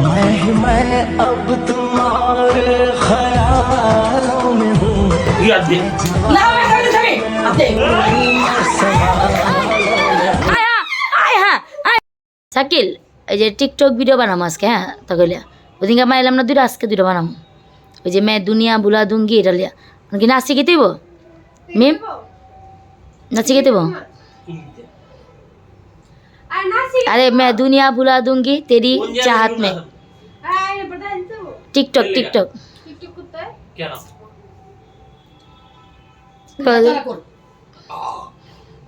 मैं ही मैं अब तुम्हारे ख्यालों में हूँ তুই আর দে না আমি এখানে থাকি আপনি আয় হ্যাঁ আয় হ্যাঁ আয় শাকিল এই যে টিকটক ভিডিও বানাম আজকে হ্যাঁ তখন ওদিনকে আমার এলাম না দুটো আজকে দুটো বানাম ওই যে মে দুনিয়া বুলা দুঙ্গি এটা লিয়া কি নাচি কে দিব মেম নাচি কে দিব अरे मैं दुनिया बुला दूंगी तेरी चाहत में टिकटॉक टिकटॉक কেন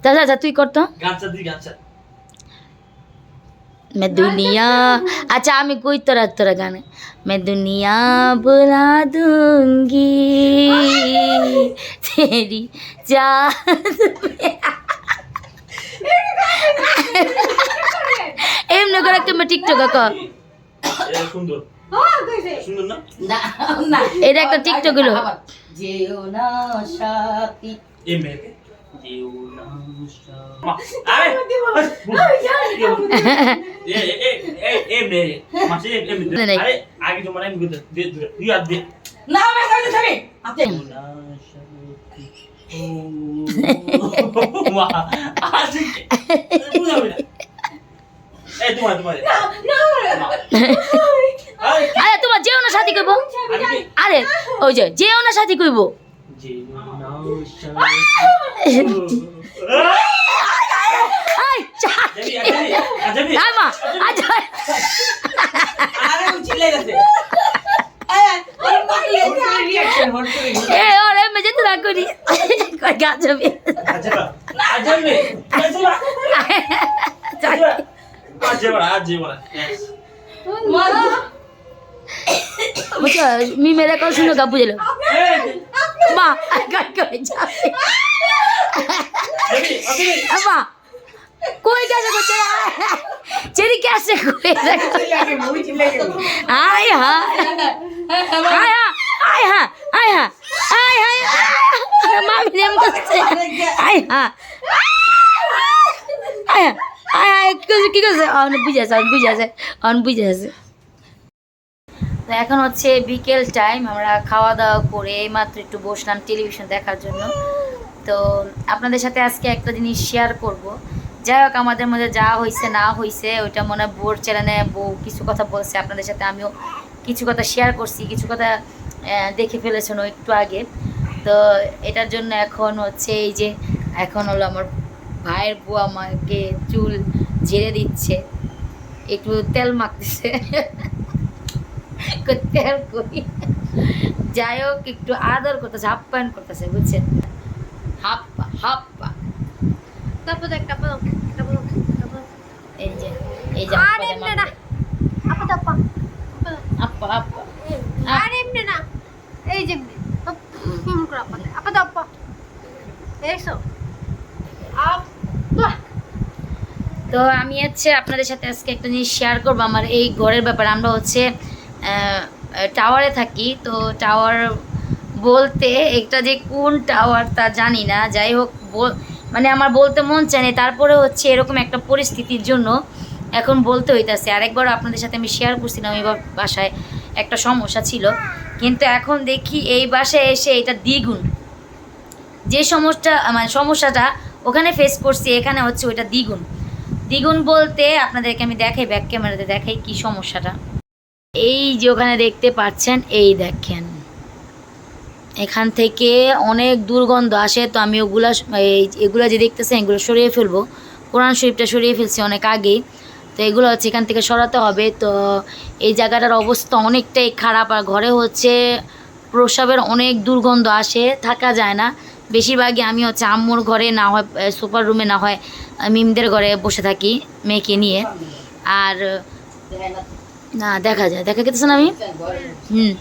দাদা দাদা তুই করতো গানটা দি গানটা मैं दुनिया अच्छा আমি কই তোরা তোরা গানে मैं दुनिया बुला दूंगी तेरी चाहत में এমনি করে একটা টিকটক কর এ সুন্দর সুন্দর না না না এটা একটা টিকটক হলো যেও না সাথী না মা, আরে তোমার যেও না সাথী কইব। আরে ওই যে যেও না সাথী কইব। গেছে। আয় ওর পাগলে রিঅ্যাকশন হট করে এ ওরে মে যেতে না করি কই গা যাবি আজবা আজবে আজবা আজবা আজবা মারা বুঝছ মি মেরে কল শুনো গা বুঝলো মা কই কই যাবে যাবি ওকে মা কই গেছে কই চেরি কেসে কই লাগে মুই চিলে গেছে আয় হা আয় হা আয় হা আয় হা অন তো এখন হচ্ছে বিকেল টাইম আমরা খাওয়া দাওয়া করে এইমাত্র একটু বসলাম টেলিভিশন দেখার জন্য। তো আপনাদের সাথে আজকে একটা জিনিস শেয়ার করব। যাই হোক, আমাদের মধ্যে যা হয়েছে না হয়েছে ওইটা মনে হয় বোর চ্যানেলে বউ কিছু কথা বলছে। আপনাদের সাথে আমিও কিছু কথা শেয়ার করছি, কিছু কথা দেখে ফেলেছেন একটু আগে। তো এটার জন্য এখন হচ্ছে এই যে, এখন হলো আমার ভাইয়ের বউ আমাকে চুল ঝেড়ে দিচ্ছে একটু তেল মাখতেছে তেল কই যাই হোক একটু আদর করতেছে আপ্যায়ন করতেছে বুঝছেন হাপ্পা হাপ্পা তারপর তারপর এই যে এই যে আপা আর এমনি না এই যে আপা আপা দাপা এইসো আপা তো আমি হচ্ছে আপনাদের সাথে আজকে একটা জিনিস শেয়ার করব, আমার এই ঘরের ব্যাপারে। আমরা হচ্ছে টাওয়ারে থাকি, তো টাওয়ার বলতে এটা যে কোন টাওয়ার তা জানি না। যাই হোক মানে আমার বলতে মন চায় না, তারপরে হচ্ছে এরকম একটা পরিস্থিতির জন্য এখন বলতে হইতাছে। আরেকবার আপনাদের সাথে আমি শেয়ার করছিলাম বা- বাসায় একটা সমস্যা ছিল। কিন্তু এখন দেখি এই বাসায় এসে এটা দ্বিগুণ। যে সমস্যা মানে সমস্যাটা ওখানে ফেস করছি, এখানে হচ্ছে ওইটা দ্বিগুণ। দ্বিগুণ বলতে আপনাদেরকে আমি দেখাই ব্যাক ক্যামেরাতে দেখাই কি সমস্যাটা। এই যে ওখানে দেখতে পাচ্ছেন, এই দেখেন। এখান থেকে অনেক দুর্গন্ধ আসে, তো আমি ওগুলা এই এগুলো যে দেখতেছেন, এগুলো সরিয়ে ফেলব। কোরআন শরীফটা সরিয়ে ফেলছি অনেক আগেই। তো এগুলো হচ্ছে এখান থেকে সরাতে হবে। তো এই জায়গাটার অবস্থা অনেকটাই খারাপ। আর ঘরে হচ্ছে প্রসাবের অনেক দুর্গন্ধ আসে, থাকা যায় না। বেশিরভাগই আমি হচ্ছে আম্মুর ঘরে না হয় সুপার রুমে না হয় মিমদের ঘরে বসে থাকি, মেয়েকে নিয়ে। আর, না, দেখা যায়, দেখা গেতেছে না আমি হুম।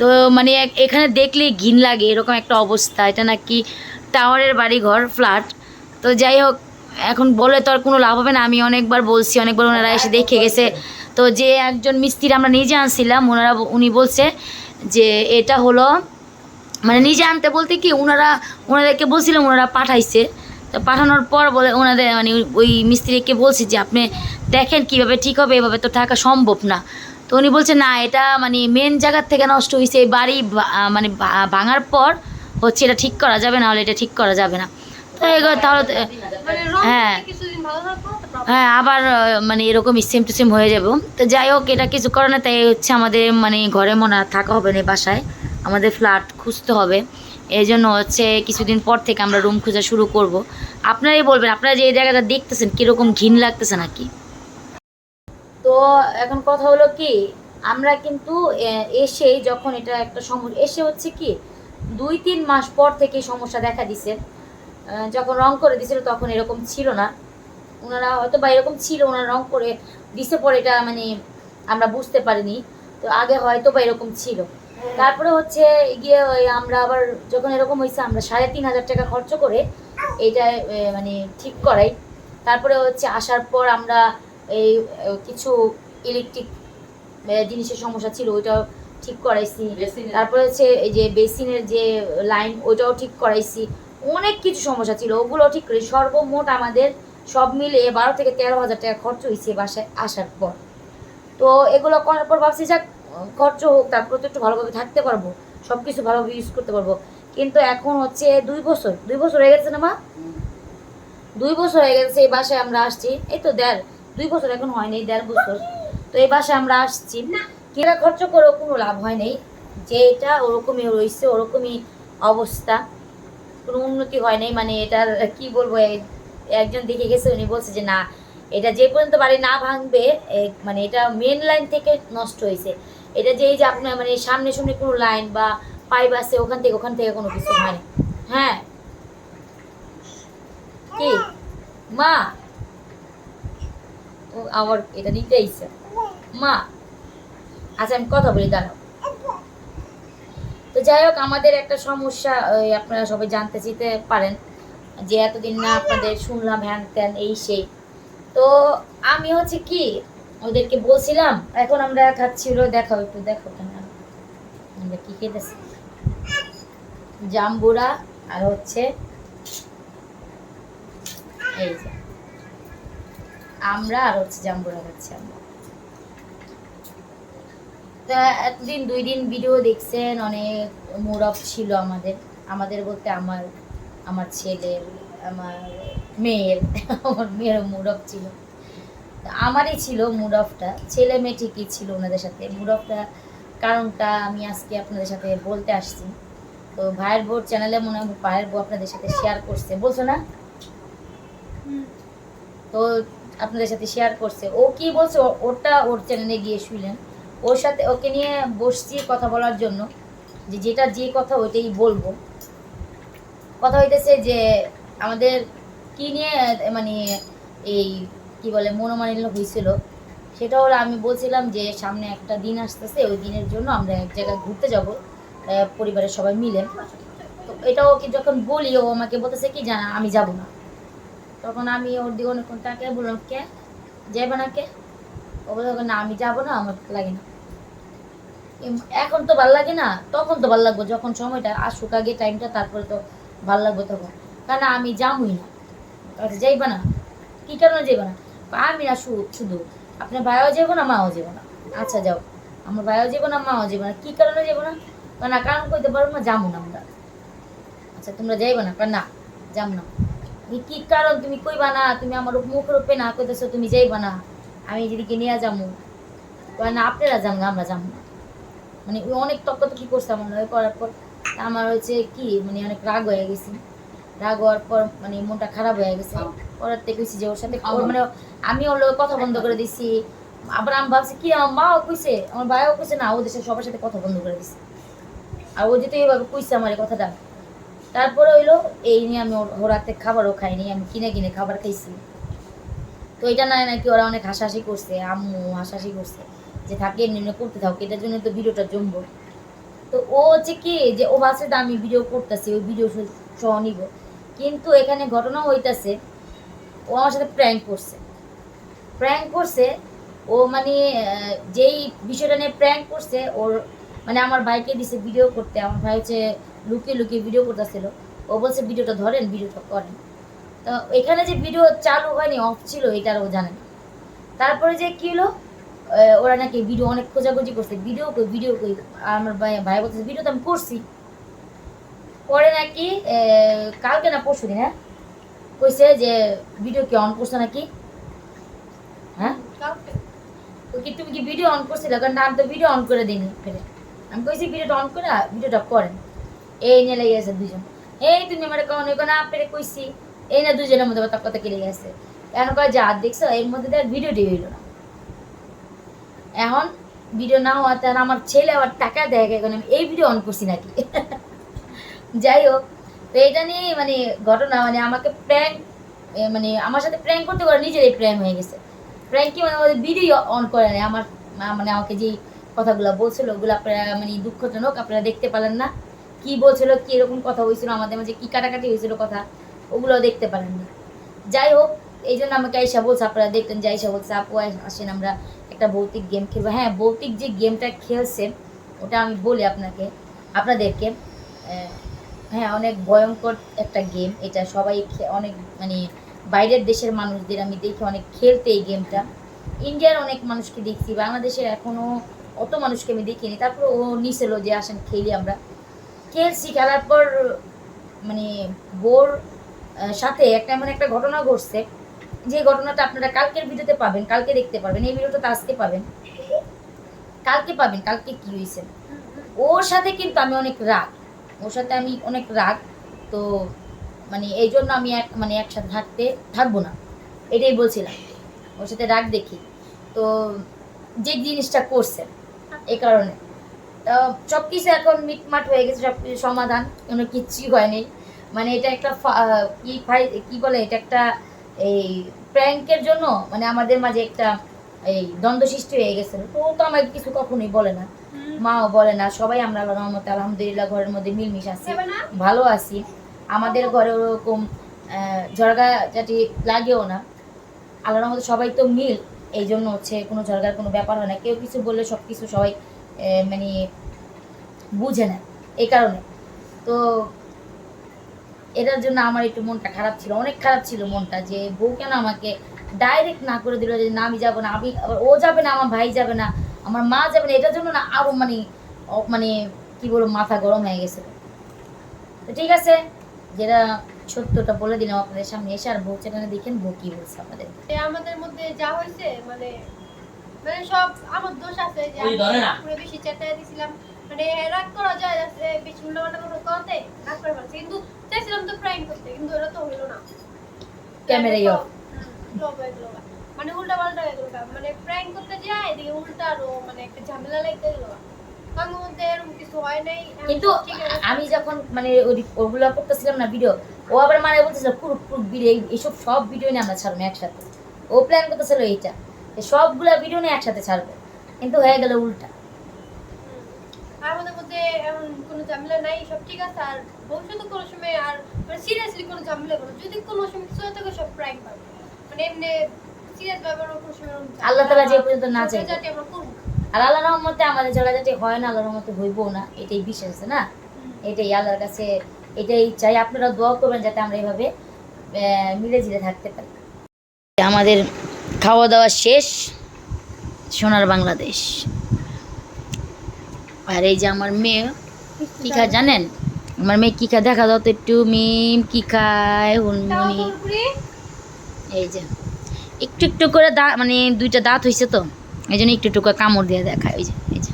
তো মানে এখানে দেখলে ঘিন লাগে, এরকম একটা অবস্থা। এটা নাকি টাওয়ারের বাড়ি ঘর ফ্ল্যাট। তো যাই হোক, এখন বলে তো আর কোনো লাভ হবে না। আমি অনেকবার বলছি, অনেকবার ওনারা এসে দেখে গেছে। তো যে একজন মিস্ত্রি আমরা নিজে আনছিলাম, ওনারা উনি বলছে যে এটা হলো মানে নিজে আনতে বলতে কি ওনারা ওনাদেরকে বলছিলাম ওনারা পাঠাইছে। তো পাঠানোর পর বলে ওনাদের মানে ওই মিস্ত্রিকে বলছি যে আপনি দেখেন কীভাবে ঠিক হবে এভাবে তো থাকা সম্ভব না। তো উনি বলছে না এটা মানে মেন জায়গার থেকে নষ্ট হয়েছে এই বাড়ি মানে ভাঙার পর হচ্ছে এটা ঠিক করা যাবে না হলে এটা ঠিক করা যাবে না। তো এগুলো তাহলে মানে হ্যাঁ। হ্যাঁ আবার মানে এরকম সেম টু সেম হয়ে যাব। তো যাই হোক এটা কিছু করে না তাই হচ্ছে আমাদের মানে ঘরে মনে থাকা হবে না বাসায়। আমাদের ফ্ল্যাট খুঁজতে হবে। এই জন্য হচ্ছে কিছুদিন পর থেকে আমরা রুম খোঁজা শুরু করব। আপনারাই বলবেন, আপনারা যে এই জায়গাটা দেখতেছেন, কীরকম ঘিন লাগতেছে নাকি? তো এখন কথা হলো কি, আমরা কিন্তু এসেই যখন এটা একটা সমস্যা এসে হচ্ছে কি, দুই তিন মাস পর থেকে সমস্যা দেখা দিছে। যখন রং করে দিছিল তখন এরকম ছিল না। ওনারা হয়তো বা এরকম ছিল ওনারা রং করে দিছে পরে এটা মানে আমরা বুঝতে পারিনি। তো আগে হয়তো বা এরকম ছিল। তারপরে হচ্ছে গিয়ে ওই আমরা আবার যখন এরকম হয়েছে আমরা সাড়ে তিন হাজার টাকা খরচ করে এটা মানে ঠিক করাই। তারপরে হচ্ছে আসার পর আমরা এই কিছু ইলেকট্রিক জিনিসের সমস্যা ছিল ওইটাও ঠিক করাইছি। তারপরে হচ্ছে এই যে বেসিনের যে লাইন ওইটাও ঠিক করাইছি। অনেক কিছু সমস্যা ছিল ওগুলো ঠিক করে। সর্বমোট আমাদের সব মিলে বারো থেকে তেরো হাজার টাকা খরচ হয়েছে বাসায় আসার পর। তো এগুলো করার পর ভাবছি যাক খরচ হোক তারপর তো একটু ভালোভাবে থাকতে পারব সব কিছু ভালোভাবে ইউজ করতে পারব। কিন্তু এখন হচ্ছে দুই বছর দুই বছর হয়ে গেছে না মা? দুই বছর হয়ে গেছে, এই বাসায় আমরা আসছি। এই তো দেড়, দুই বছর এখন হয়নি দেড় বছর। তো এই বাসায় আমরা আসছি। কিনা খরচ করেও কোনো লাভ হয় নাই। যেটা ওরকমই রয়েছে, ওরকমই অবস্থা। কোনো উন্নতি হয় নাই মানে এটার কি বলব একজন দেখে গেছে, উনি বলছে যে না, এটা যে পর্যন্ত বাড়ি না ভাঙবে মানে এটা মেন লাইন থেকে নষ্ট হয়েছে। এটা যে এই যে আপনার মানে সামনে সামনে কোনো লাইন বা পাইপ আছে, ওখান থেকে ওখান থেকে কোনো কিছু হয়নি হ্যাঁ। কি? মা। আমার এটা নিতে ইচ্ছে মা। আচ্ছা আমি কথা বলি, দাঁড়াও। তো যাই হোক, আমাদের একটা সমস্যা আপনারা সবাই জানতে চাইতে পারেন যে এতদিন না আপনাদের শুনলাম হ্যান ত্যান, এই সেই। তো আমি হচ্ছে কি ওদেরকে বলছিলাম, এখন আমরা খাচ্ছিল দেখাও একটু, দেখো কেন আমরা কি খেতেছি? জাম্বুরা আর হচ্ছে এই যে, আমরা আর হচ্ছে জাম্বুরা খাচ্ছি আমরা। তা এতদিন, দুই দিন ভিডিও দেখছেন, অনেক মুড অফ ছিল আমাদের। আমাদের বলতে আমার আমার ছেলের আমার মেয়ের আমার মেয়ের মুড অফ ছিল। আমারই ছিল মুড অফটা ছেলে মেয়ে ঠিকই ছিল ওনাদের সাথে। মুড অফটা কারণটা আমি আজকে আপনাদের সাথে বলতে আসছি। তো ভাইয়ের বোর চ্যানেলে মনে হয় ভাইয়ের বউ আপনাদের সাথে শেয়ার করছে। বলছো না? তো আপনাদের সাথে শেয়ার করছে। ও কি বলছে? ওটা ওর চ্যানেলে গিয়ে শুনলেন ওর সাথে ওকে নিয়ে বসছি কথা বলার জন্য। যে যেটা যে কথা ওইটাই বলব। কথা হইতেছে যে আমাদের কি নিয়ে মানে এই কি বলে, মনোমালিন্য হয়েছিল। সেটা হলো আমি বলছিলাম যে, সামনে একটা দিন আসতেছে, ওই দিনের জন্য আমরা এক জায়গায় ঘুরতে যাব পরিবারের সবাই মিলে। তো এটাও কি যখন বলি, ও আমাকে বলতেছে কি, জানা, আমি যাব না। তখন আমি ওর দিকে অনেকক্ষণ তাকে বললাম, কে? যাবে না কে? ও বলে না, আমি যাব না, আমার লাগে না। এখন তো ভালো লাগে না, তখন তো ভালো লাগবে, যখন সময়টা আসুক, আগে টাইমটা তারপরে তো ভালো লাগবে তখন। কারণ আমি যাবই না। যাইবা না। কি কারণে যাইবা না? আমি না শুধু আপনার ভাইও যাব না মাও যাব না। আচ্ছা যাও। আমার ভাইও যাব না মাও যাব না। কি কারণে যাব না? কারণ না কারণ কইতে পারব না যাব না আমরা। আচ্ছা তোমরা যাইবা না? কারণ না যাব না। এই কি কারণ? তুমি কইবা না তুমি আমার মুখ রূপে না কইতেছো তুমি যাইবা না। আমি যেদিকে নিয়ে যাব কয় না আপনারা যান না, আমরা যাব না। মানে অনেক তক্ক কি করছে আমার করার পর। আমার হচ্ছে কি মানে অনেক রাগ হয়ে গেছি। রাগ হওয়ার পর মানে মনটা খারাপ হয়ে গেছে। করার থেকে যে ওর সাথে মানে আমি ওর লোক কথা বন্ধ করে দিছি। আবার আমি ভাবছি, কি আমার মাও কইছে? আমার ভাইও কইছে, না ওদের দেশের সবার সাথে কথা বন্ধ করে দিছে। আর ও যেহেতু এইভাবে কইছে আমার এই কথাটা। তারপরে হইল, এই নিয়ে আমি ওর হাতে খাবারও খাইনি, আমি কিনে কিনে খাবার খাইছি। তো এটা না নাকি ওরা অনেক হাসাহাসি করছে, আম্মু হাসাহাসি করছে, যে থাকে, এমনি এমনি করতে থাকো এটার জন্য তো ভিডিওটা জমবো। তো ও হচ্ছে কি, যে ও ভাবছে আমি ভিডিও করতেছি, ওই ভিডিও সহ নিব। কিন্তু এখানে ঘটনা হইতাছে, ও আমার সাথে প্র্যাঙ্ক করছে। প্র্যাঙ্ক করছে, ও মানে যেই বিষয়টা নিয়ে প্র্যাঙ্ক করছে, ওর মানে আমার ভাইকে দিছে ভিডিও করতে, আমার ভাই হচ্ছে লুকিয়ে লুকিয়ে ভিডিও করতেছিল। ও বলছে ভিডিওটা ধরেন ভিডিওটা করেন। তো এখানে যে ভিডিও চালু হয়নি অফ ছিল, এটা ও জানে তারপরে যে কি হলো ওরা নাকি ভিডিও অনেক খোঁজাখুঁজি করছে ভিডিও কই ভিডিও কই? আমার ভাই ভাই বলতেছে ভিডিও তো আমি করছি। পরে নাকি কালকে না পরশু দিন হ্যাঁ? কইছে যে ভিডিও কি অন করছে নাকি? হ্যাঁ? তুমি কি ভিডিও অন করছিলে? কারণ আমি তো ভিডিও অন করে দিইনি ফেলে আমি কইছি ভিডিওটা অন করে ভিডিওটা করেন এই নিয়ে লেগে গেছে দুজন এই তুমি আমার ওই না কইছি। এই না দুজনের মধ্যে কথা কথা গেছে। কয়, যা দেখছ, এর মধ্যে দেখ ভিডিওটি হইল না। এখন ভিডিও না হওয়াতে আর আমার ছেলে আবার টাকা দেয় এখন আমি এই ভিডিও অন করছি নাকি? যাই হোক, তো এটা নিয়ে মানে ঘটনা মানে আমাকে প্র্যাঙ্ক মানে আমার সাথে প্র্যাঙ্ক করতে করে নিজেরই প্র্যাঙ্ক হয়ে গেছে। প্র্যাঙ্ক কি মানে ওদের ভিডিও অন করে নেয়। আমার মানে আমাকে যেই কথাগুলো বলছিল, ওগুলো আপনারা মানে দুঃখজনক, আপনারা দেখতে পেলেন না। কি বলছিল, কি এরকম কথা হয়েছিল, আমাদের মাঝে কী কাটাকাটি হয়েছিল কথা ওগুলো দেখতে পারেন না। যাই হোক, এই জন্য আমাকে আইসা বলছে, আপনারা দেখতেন যে আইসা বলছে, আপু আসেন, আমরা একটা ভৌতিক গেম খেলব। হ্যাঁ ভৌতিক যে গেমটা খেলছে, ওটা আমি বলি আপনাকে, আপনাদেরকে হ্যাঁ অনেক ভয়ঙ্কর একটা গেম এটা সবাই অনেক মানে বাইরের দেশের মানুষদের, আমি দেখি অনেক খেলতে এই গেমটা। ইন্ডিয়ার অনেক মানুষকে দেখছি, বাংলাদেশের এখনও অত মানুষকে আমি দেখিনি। তারপর ও নিছিল যে, আসেন খেলি আমরা। খেলছি, খেলার পর মানে বোর সাথে একটা এমন একটা ঘটনা ঘটছে। যে ঘটনাটা আপনারা কালকের ভিডিওতে পাবেন, কালকে দেখতে পাবেন এই ভিডিওটা তো আজকে পাবেন। কালকে পাবেন, কালকে কি হয়েছে? ওর সাথে কিন্তু আমি অনেক রাগ। ওর সাথে আমি অনেক রাগ। তো মানে এই জন্য আমি এক মানে একসাথে থাকতে থাকব না। এটাই বলছিলাম। ওর সাথে রাগ দেখি। তো যে জিনিসটা করছে এই কারণে। তো সব কিছু এখন মিটমাট হয়ে গেছে সব কিছু সমাধান। কোনো কিচ্ছুই হয়নি। মানে এটা একটা কি ফাই কি বলে এটা একটা এই প্র্যাঙ্কের জন্য মানে আমাদের মাঝে একটা এই দ্বন্দ্ব সৃষ্টি হয়ে গেছে। তো ও তো আমাকে কিছু কখনোই বলে না। মাও বলে না। সবাই আমরা আল্লাহর রহমতে আলহামদুলিল্লাহ ঘরের মধ্যে মিলমিশ আছি। ভালো আছি। আমাদের ঘরে ওরকম আহ, ঝরগাঝাটি লাগেও না। আল্লাহর রহমতে সবাই তো মিল এই জন্য হচ্ছে কোনো ঝরগার কোনো ব্যাপার হয় না। কেউ কিছু বললে সব কিছু সবাই মানে বুঝে না এই কারণে। তো এটার জন্য আমার একটু মনটা খারাপ ছিল অনেক খারাপ ছিল মনটা যে বউ কেন আমাকে ডাইরেক্ট না করে দিল যে না আমি যাব না আমি ও যাবে না আমার ভাই যাবে না আমার মা যাবে না এটার জন্য না আরও মানে মানে কি বলব মাথা গরম হয়ে গেছে। তো ঠিক আছে যেটা সত্যটা বলে দিলাম আপনাদের সামনে এসে আর বউ চ্যানেলে দেখেন বউ কি বলছে আপনাদের। এ আমাদের মধ্যে যা হয়েছে মানে মানে সব আমার দোষ আছে যে ওই ধরে না। পুরো বেশি চেষ্টা দিছিলাম। মানে রাগ করা যায় যাচ্ছে বেশি উল্টাপাল্টা কোনো করতে রাগ করে ফেলছে। কিন্তু চাইছিলাম তো প্রাইম করতে কিন্তু ওটা তো হইল না। ক্যামেরাই অফ। মানে উল্টা পাল্টা হয়ে গেল। মানে প্র্যাঙ্ক করতে যায় এদিকে উল্টা আরও মানে একটা ঝামেলা লাগতে গেলো কিন্তু আমি যখন মানে ওগুলো করতেছিলাম না ভিডিও ও আবার মানে বলতেছিল পুরুক পুরুক ভিডিও এইসব সব ভিডিও নিয়ে আমরা ছাড়বো একসাথে। ও প্ল্যান করতেছিল এইটা সবগুলা ভিডিও নিয়ে একসাথে ছাড়বো কিন্তু হয়ে গেল উল্টা। আমাদের মধ্যে এমন কোনো ঝামেলা নাই সব ঠিক আছে। আর ভবিষ্যতে কোনো সময় আর মানে সিরিয়াসলি কোনো ঝামেলা যদি কোনো সময় কিছু হয়ে থাকে সব প্র্যাঙ্ক পাবে মানে এমনি সিরিয়াস ব্যাপার কোনো সময় আল্লাহ যে পর্যন্ত না আমরা করব। না। আর আল্লাহ রহমতে আমাদের ঝগড়াঝাটি হয় না আল্লাহ রহমতে হইবও না এটাই বিশ্বাস আছে না? এটাই আল্লাহর কাছে এটাই চাই। আপনারা দোয়া করবেন যাতে আমরা এইভাবে আহ, মিলে ঝিলে থাকতে পারি। আমাদের খাওয়া দাওয়া শেষ সোনার বাংলাদেশ। আর এই যে আমার মেয়ে কি খা জানেন? আমার মেয়ে কি খা দেখা দাও তো একটু মিম কি খায় হুনমুনি এই যে একটু একটু করে দাঁত মানে দুইটা দাঁত হয়েছে তো। এই জন্য একটু করে কামড় দিয়ে দেখায়, ওই যে, এই যে।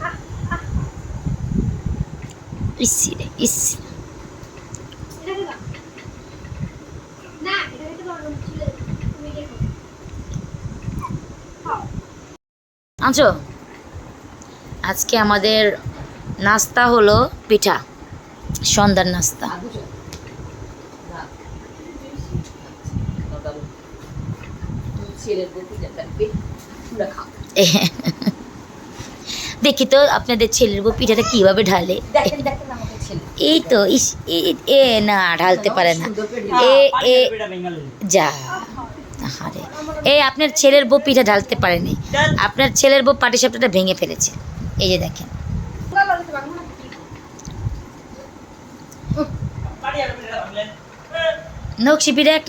খাও। আজকে আমাদের নাস্তা হলো পিঠা, সন্ধ্যার নাস্তা দেখি তো আপনাদের ছেলের বউ পিঠাটা কীভাবে ঢালে। এই তো ইস এ- এ না ঢালতে পারে না। এ এ যা এই আপনার ছেলের বউ পিঠা ঢালতে পারেনি। আপনার ছেলের বউ পাটি সাপটাটা ভেঙে ফেলেছে। এই যে দেখেন? নকশি পিঠা এক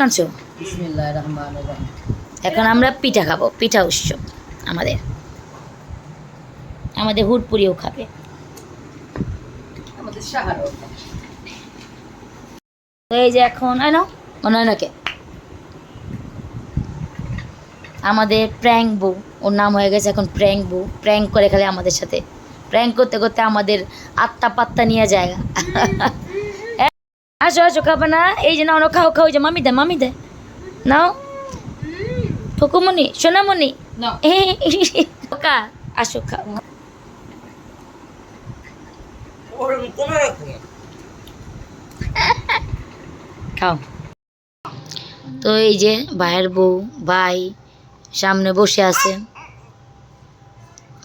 এখন আমরা পিঠা খাব পিঠা উৎসব। আমাদের। আমাদের হুটপুরিও খাবে। এই যে এখন নাও মনে আমাদের প্র্যাঙ্ক বউ ওর নাম হয়ে গেছে এখন প্র্যাঙ্ক বউ। প্র্যাঙ্ক করে খেলে আমাদের সাথে। প্র্যাঙ্ক করতে করতে আমাদের আত্মা পাত্তা নিয়ে যায়। আসো আসো খাবে না। এই যে নাও নাও খাও খাও যে মামি দে মামি দে। নাও। ঠুকুমনি সোনামণি। কা আসো খাও কমে রাখো খাও তো এই যে ভাইয়ের বউ ভাই সামনে বসে আছে।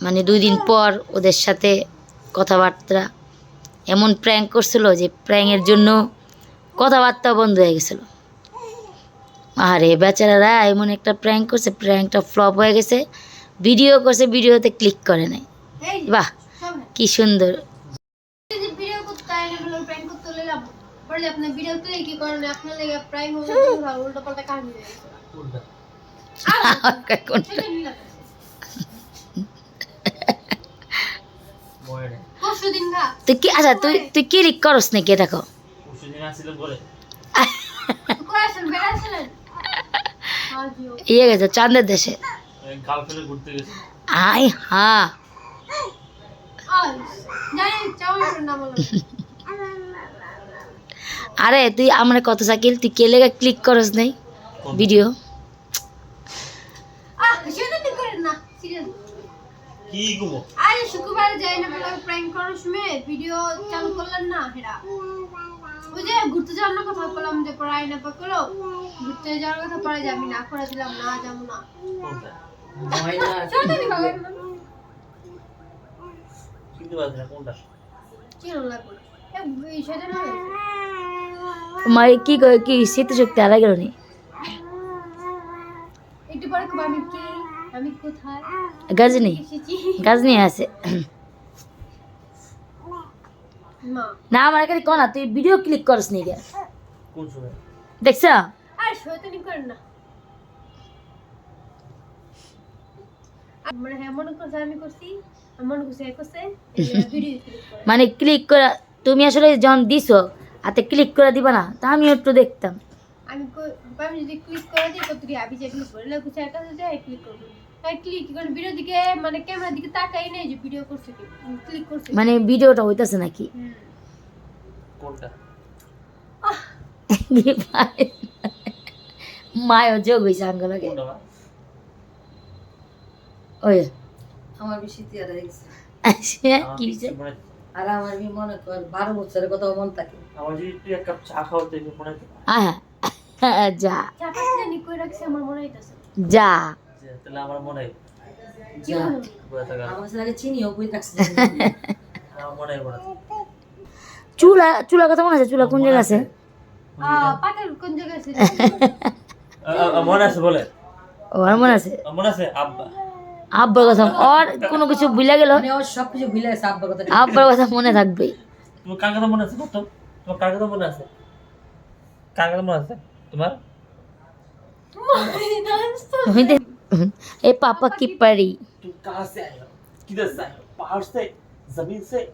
মানে দুই দিন পর ওদের সাথে কথাবার্তা। এমন প্র্যাঙ্ক করছিল যে প্র্যাঙ্কের জন্য কথাবার্তা বন্ধ হয়ে গেছিল। আরে বেচারারা এমন একটা প্র্যাঙ্ক করছে প্র্যাঙ্কটা ফ্লপ হয়ে গেছে। ভিডিও করছে ভিডিওতে ক্লিক করে নাই। বাহ কি সুন্দর। কি তুই কি আচ্ছা তুই তুই ক্লিক করস নাকি? এটা পরশু দিন আসছিল বলে কই আসেন বেড়া আসেন আজিও ইয়ে গেছে চাঁদের দেশে। গার্লফ্রেন্ডে ঘুরতে গেছে। আই হা। আরে তুই আমার কত সাইকেল তুই কে লেগে ক্লিক করস নাই? ভিডিও কি গুমো আরে শুক্রবার যাই না প্র্যাঙ্ক করার সময় ভিডিও চালু করলেন না হেরা। ওই যে ঘুরতে যাওয়ার কথা বললাম যে পরে আইনা পাকলো ঘুরতে যাওয়ার কথা পরে যে আমি না করে দিলাম না যাব না। পারছি না কোনটা? কি লাগবে এই সেটা না? তোমার কি করে কি স্মৃতিশক্তি হারা গেল নি একটু পরে আমি কি আমি কোথায়? গাজনি গাজনি আছে। না। আমার এখানে কনা তুই ভিডিও ক্লিক করস নি গে। কোন সময়? দেখছ? আর শয়তানি করেন না। মানে হ্যাঁ করছে আমি করছি আমি মনে মানে ক্লিক করে তুমি আসলে যখন দিছো হাতে ক্লিক করে দিবা না তা আমি একটু দেখতাম। আমি কই- আমি যদি ক্লিক করে দিই কত কি আবি যে ক্লিক করে একটা ক্লিক করব। তাই ক্লিক করে ভিডিও দিকে মানে ক্যামেরার দিকে তাকাই নাই যে ভিডিও করছে কি ক্লিক করছে মানে ভিডিওটা হইতাছে নাকি? কোনটা? মায়ও যোগ হয়েছে আঙ্গলকে। কোনটা ওই। আমার বেশি তিয়ার গেছে কি হয়েছে? আর আমার বি মনে কর বারো বছরের কথা মন থাকে। আমার যদি তুই এক কাপ চা মনে হয় যা। চাপা জানি কই রাখছে আমার মনে হইতাছে। যে। তাহলে আমার মনে হয় কি যা। হলো? বলে থাকা। আমার কাছে আগে চিনিও বই রাখছে আমার মনে হয় বলে চুলা চুলা কথা মনে আছে? চুলা কোন জায়গায় আছে? আহ, পাটের কোন জায়গায় ছিল মনে আছে বলে। ওর মনে আছে? মনে আছে? আব্বা। আব্বার কথা ওর কোনো কিছু ভুলে গেল? মানে ওর সব কিছু ভুলে গেছে আব্বার কথা আব্বার কথা মনে থাকবে। তোমার কার কথা মনে আছে কত তোমার কার কথা মনে আছে? কার কথা মনে আছে? তোমার? তুমি দে- ए, पापा की परी। तुम कहाँ से आए हो किधर से आए हो पहाड़ से? ज़मीन से?